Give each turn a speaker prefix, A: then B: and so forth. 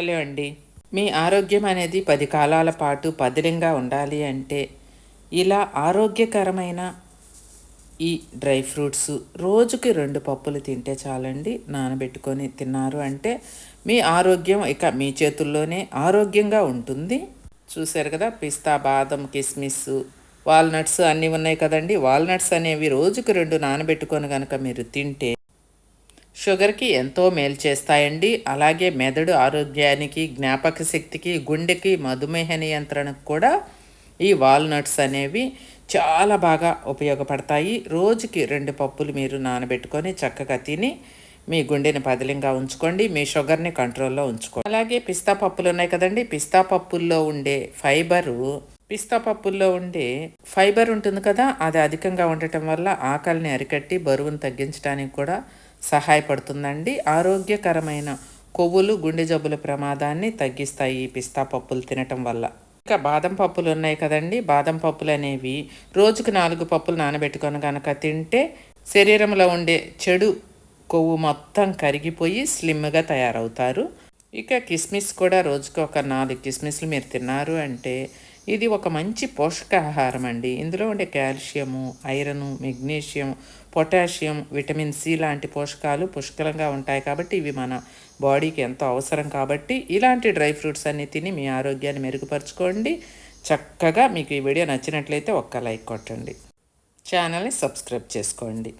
A: Hello అండి మీ ఆరోగ్యం అనేది పది కాలాల పాటు పదిలంగా ఉండాలి అంటే ఇలా ఆరోగ్యకరమైన ఈ డ్రై ఫ్రూట్స్ రోజుకి రెండు పప్పులు తింటే చాలండి. నానబెట్టుకొని తిన్నారు అంటే మీ ఆరోగ్యం ఇక మీ చేతుల్లోనే ఆరోగ్యంగా ఉంటుంది. చూశారు కదా పిస్తా బాదం కిస్మిస్ వాల్నట్స్ అన్నీ ఉన్నాయి కదండి. వాల్నట్స్ అనేవి రోజుకి రెండు నానబెట్టుకొని కనుక మీరు తింటే షుగర్కి ఎంతో మేలు చేస్తాయండి. అలాగే మెదడు ఆరోగ్యానికి జ్ఞాపక శక్తికి గుండెకి మధుమేహ నియంత్రణకు కూడా ఈ వాల్నట్స్ అనేవి చాలా బాగా ఉపయోగపడతాయి. రోజుకి రెండు పప్పులు మీరు నానబెట్టుకొని చక్కగా తిని మీ గుండెని పదిలంగా ఉంచుకోండి. మీ షుగర్ని కంట్రోల్లో ఉంచుకోండి. అలాగే పిస్తా పప్పులు ఉన్నాయి కదండి. పిస్తా పప్పుల్లో ఉండే ఫైబరు పిస్తా పప్పుల్లో ఉండే ఫైబర్ ఉంటుంది కదా అది అధికంగా ఉండటం వల్ల ఆకలిని అరికట్టి బరువును తగ్గించడానికి కూడా సహాయపడుతుందండి. ఆరోగ్యకరమైన కొవ్వులు గుండె జబ్బుల ప్రమాదాన్ని తగ్గిస్తాయి ఈ పిస్తా పప్పులు తినటం వల్ల. ఇంకా బాదం పప్పులు ఉన్నాయి కదండి. బాదం పప్పులు అనేవి రోజుకు నాలుగు పప్పులు నానబెట్టుకొని కనుక తింటే శరీరంలో ఉండే చెడు కొవ్వు మొత్తం కరిగిపోయి స్లిమ్గా తయారవుతారు. ఇక కిస్మిస్ కూడా రోజుకు ఒక నాలుగు కిస్మిస్లు మీరు తిన్నారు అంటే ఇది ఒక మంచి పోషకాహారం అండి ఇందులో ఉండే calcium iron magnesium potassium vitamin C లాంటి పోషకాలు పుష్కలంగా ఉంటాయి కాబట్టి ఇవి మన బాడీకి ఎంతో అవసరం కాబట్టి ఇలాంటి డ్రై ఫ్రూట్స్ అన్ని తిని మీ ఆరోగ్యాన్ని మెరుగుపరచుకోండి. చక్కగా మీకు ఈ వీడియో నచ్చినట్లయితే ఒక్క లైక్ కొట్టండి. ఛానల్ని సబ్స్క్రైబ్ చేసుకోండి.